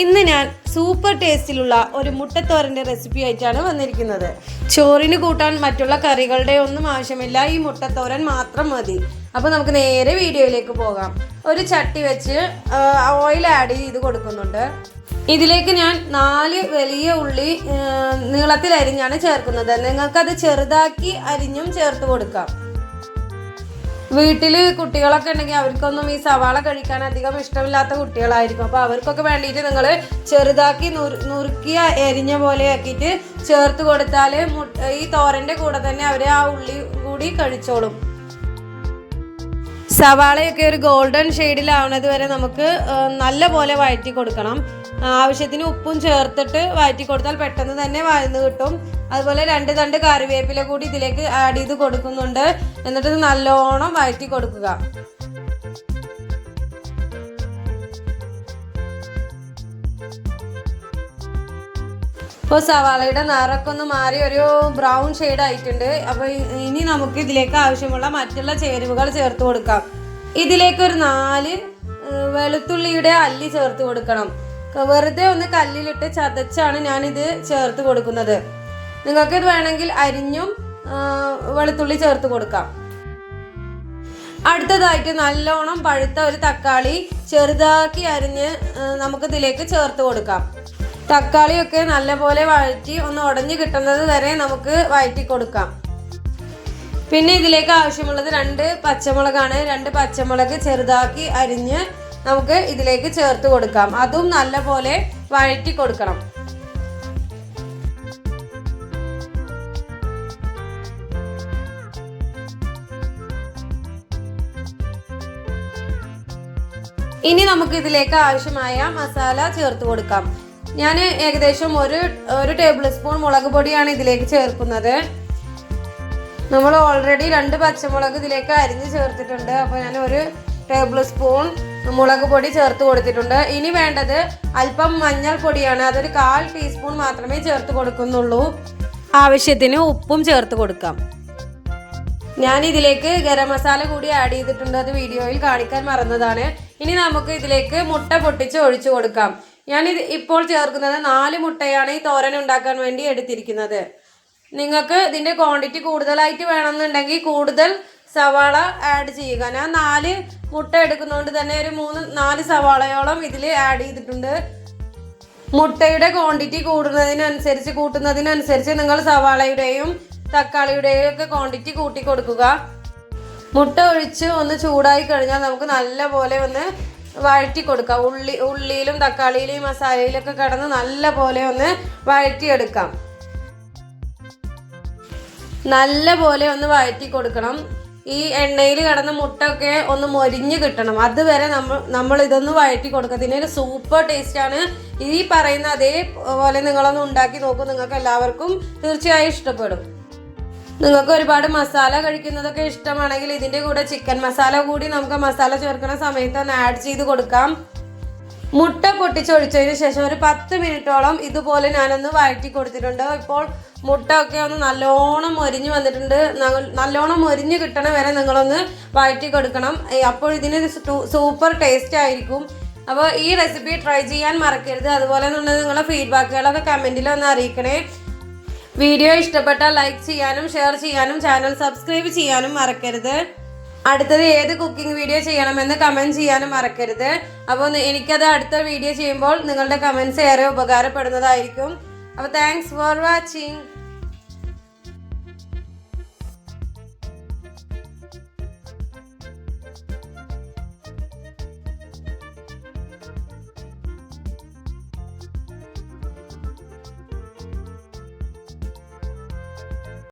ഇന്ന് ഞാൻ സൂപ്പർ ടേസ്റ്റിലുള്ള ഒരു മുട്ടത്തോരന്റെ റെസിപ്പി ആയിട്ടാണ് വന്നിരിക്കുന്നത്. ചോറിന് കൂട്ടാൻ മറ്റുള്ള കറികളുടെ ഒന്നും ആവശ്യമില്ല. ഈ മുട്ടത്തോരൻ മാത്രം മതി. അപ്പോൾ നമുക്ക് നേരെ വീഡിയോയിലേക്ക് പോകാം. ഒരു ചട്ടി വെച്ച് ഓയിൽ ആഡ് ചെയ്ത് കൊടുക്കുന്നുണ്ട്. ഇതിലേക്ക് ഞാൻ നാല് വലിയ ഉള്ളി നീളത്തിൽ അരിഞ്ഞാണ് ചേർക്കുന്നത്. നിങ്ങൾക്കത് ചെറുതാക്കി അരിഞ്ഞും ചേർത്ത് കൊടുക്കാം. വീട്ടിൽ കുട്ടികളൊക്കെ ഉണ്ടെങ്കിൽ അവർക്കൊന്നും ഈ സവാള കഴിക്കാൻ അധികം ഇഷ്ടമില്ലാത്ത കുട്ടികളായിരിക്കും. അപ്പോൾ അവർക്കൊക്കെ വേണ്ടിയിട്ട് നിങ്ങൾ ചെറുതാക്കി നുറു- നുറുക്കി എരിഞ്ഞ പോലെ ആക്കിയിട്ട് ചേർത്ത് കൊടുത്താൽ ഈ തോരന്റെ കൂടെ തന്നെ അവർ ആ ഉള്ളി കൂടി കഴിച്ചോളും. സവാളയൊക്കെ ഒരു ഗോൾഡൻ ഷെയ്ഡിലാവുന്നത് വരെ നമുക്ക് നല്ല പോലെ വഴറ്റി കൊടുക്കണം. ആവശ്യത്തിന് ഉപ്പും ചേർത്തിട്ട് വഴറ്റി കൊടുത്താൽ പെട്ടെന്ന് തന്നെ വഴന്ന് കിട്ടും. അതുപോലെ രണ്ട് തണ്ട് കറിവേപ്പില കൂടി ഇതിലേക്ക് ആഡ് ചെയ്ത് കൊടുക്കുന്നുണ്ട്. എന്നിട്ട് നല്ലോണം വഴറ്റി കൊടുക്കുക. ഇപ്പോൾ സവാളയുടെ നിറമൊക്കെ ഒന്ന് മാറി ഒരു ബ്രൗൺ ഷെയ്ഡ് ആയിട്ടുണ്ട്. അപ്പോൾ ഇനി നമുക്ക് ഇതിലേക്ക് ആവശ്യമുള്ള മറ്റുള്ള ചേരുവകൾ ചേർത്ത് കൊടുക്കാം. ഇതിലേക്ക് ഒരു നാല് വെളുത്തുള്ളിയുടെ അല്ലി ചേർത്ത് കൊടുക്കണം. വെറുതെ ഒന്ന് കല്ലിലിട്ട് ചതച്ചാണ് ഞാനിത് ചേർത്ത് കൊടുക്കുന്നത്. നിങ്ങൾക്ക് ഇത് വേണമെങ്കിൽ അരിഞ്ഞും വെളുത്തുള്ളി ചേർത്ത് കൊടുക്കാം. അടുത്തതായിട്ട് നല്ലോണം പഴുത്ത ഒരു തക്കാളി ചെറുതാക്കി അരിഞ്ഞ് നമുക്ക് ഇതിലേക്ക് ചേർത്ത് കൊടുക്കാം. തക്കാളിയൊക്കെ നല്ലപോലെ വഴറ്റി ഒന്ന് ഉടഞ്ഞു കിട്ടുന്നത് വരെ നമുക്ക് വഴറ്റി കൊടുക്കാം. പിന്നെ ഇതിലേക്ക് ആവശ്യമുള്ളത് രണ്ട് പച്ചമുളകാണ്. രണ്ട് പച്ചമുളക് ചെറുതാക്കി അരിഞ്ഞ് നമുക്ക് ഇതിലേക്ക് ചേർത്ത് കൊടുക്കാം. അതും നല്ലപോലെ വഴറ്റി കൊടുക്കണം. ഇനി നമുക്ക് ഇതിലേക്ക് ആവശ്യമായ മസാല ചേർത്ത് കൊടുക്കാം. ഞാൻ ഏകദേശം ഒരു ഒരു ടേബിൾ സ്പൂൺ മുളക് പൊടിയാണ് ഇതിലേക്ക് ചേർക്കുന്നത്. നമ്മൾ ഓൾറെഡി രണ്ട് പച്ചമുളക് ഇതിലേക്ക് അരിഞ്ഞ് ചേർത്തിട്ടുണ്ട്. അപ്പോൾ ഞാൻ ഒരു ടേബിൾ സ്പൂൺ മുളക് പൊടി ചേർത്ത് കൊടുത്തിട്ടുണ്ട്. ഇനി വേണ്ടത് അല്പം മഞ്ഞൾ പൊടിയാണ്. അതൊരു കാൽ ടീസ്പൂൺ മാത്രമേ ചേർത്ത് കൊടുക്കുന്നുള്ളൂ. ആവശ്യത്തിന് ഉപ്പും ചേർത്ത് കൊടുക്കാം. ഞാൻ ഇതിലേക്ക് ഗരം മസാല കൂടി ആഡ് ചെയ്തിട്ടുണ്ട്. അത് വീഡിയോയിൽ കാണിക്കാൻ മറന്നതാണ്. ഇനി നമുക്ക് ഇതിലേക്ക് മുട്ട പൊട്ടിച്ച് ഒഴിച്ചു കൊടുക്കാം. ഞാൻ ഇത് ഇപ്പോൾ ചേർക്കുന്നത് നാല് മുട്ടയാണ് ഈ തോരൻ ഉണ്ടാക്കാൻ വേണ്ടി എടുത്തിരിക്കുന്നത്. നിങ്ങൾക്ക് ഇതിന്റെ ക്വാണ്ടിറ്റി കൂടുതലായിട്ട് വേണമെന്നുണ്ടെങ്കിൽ കൂടുതൽ സവാള ആഡ് ചെയ്യുക. ഞാൻ നാല് മുട്ട എടുക്കുന്നതുകൊണ്ട് തന്നെ ഒരു മൂന്ന് നാല് സവാളയോളം ഇതിൽ ആഡ് ചെയ്തിട്ടുണ്ട്. മുട്ടയുടെ ക്വാണ്ടിറ്റി കൂടുന്നതിനനുസരിച്ച് കൂട്ടുന്നതിനനുസരിച്ച് നിങ്ങൾ സവാളയുടെയും തക്കാളിയുടെയും ഒക്കെ ക്വാണ്ടിറ്റി കൂട്ടി കൊടുക്കുക. മുട്ട ഒഴിച്ച് ഒന്ന് ചൂടായി കഴിഞ്ഞാൽ നമുക്ക് നല്ല പോലെ ഒന്ന് വഴറ്റി കൊടുക്കാം. ഉള്ളി ഉള്ളിയിലും തക്കാളിയിലും മസാലയിലൊക്കെ കിടന്ന് നല്ല പോലെ ഒന്ന് വഴറ്റിയെടുക്കാം. നല്ല പോലെ ഒന്ന് വഴറ്റി കൊടുക്കണം. ഈ എണ്ണയിൽ കിടന്ന മുട്ടൊക്കെ ഒന്ന് മൊരിഞ്ഞ് കിട്ടണം. അതുവരെ നമ്മൾ നമ്മൾ ഇതൊന്ന് വഴറ്റി കൊടുക്കുക ഇതിനൊരു സൂപ്പർ ടേസ്റ്റ് ആണ് ഈ പറയുന്ന അതേപോലെ നിങ്ങളൊന്ന് ഉണ്ടാക്കി നോക്കൂ. നിങ്ങൾക്ക് എല്ലാവർക്കും തീർച്ചയായും ഇഷ്ടപ്പെടും. നിങ്ങൾക്ക് ഒരുപാട് മസാല കഴിക്കുന്നതൊക്കെ ഇഷ്ടമാണെങ്കിൽ ഇതിന്റെ കൂടെ ചിക്കൻ മസാല കൂടി നമുക്ക് മസാല ചേർക്കുന്ന സമയത്ത് ഒന്ന് ആഡ് ചെയ്ത് കൊടുക്കാം. മുട്ട പൊട്ടിച്ചൊഴിച്ചതിന് ശേഷം ഒരു പത്ത് മിനിറ്റോളം ഇതുപോലെ ഞാനൊന്ന് വഴറ്റി കൊടുത്തിട്ടുണ്ട്. ഇപ്പോൾ മുട്ട ഒക്കെ ഒന്ന് നല്ലോണം മൊരിഞ്ഞ് വന്നിട്ടുണ്ട്. നല്ലോണം മൊരിഞ്ഞ് കിട്ടണ വരെ നിങ്ങളൊന്ന് വഴറ്റി കൊടുക്കണം. അപ്പോൾ ഇതിന് സൂപ്പർ ടേസ്റ്റ് ആയിരിക്കും. അപ്പോൾ ഈ റെസിപ്പി ട്രൈ ചെയ്യാൻ മറക്കരുത്. അതുപോലെ തന്നെ നിങ്ങളുടെ ഫീഡ്ബാക്കുകളൊക്കെ കമന്റിൽ ഒന്ന് അറിയിക്കണേ. വീഡിയോ ഇഷ്ടപ്പെട്ടാൽ ലൈക്ക് ചെയ്യാനും ഷെയർ ചെയ്യാനും ചാനൽ സബ്സ്ക്രൈബ് ചെയ്യാനും മറക്കരുത്. അടുത്തത് ഏത് കുക്കിംഗ് വീഡിയോ ചെയ്യണമെന്ന് കമന്റ് ചെയ്യാനും മറക്കരുത്. അപ്പോൾ എനിക്കത് അടുത്ത വീഡിയോ ചെയ്യുമ്പോൾ നിങ്ങളുടെ കമന്റ്സ് ഏറെ ഉപകാരപ്പെടുന്നതായിരിക്കും. അപ്പോൾ താങ്ക്സ് ഫോർ വാച്ചിങ്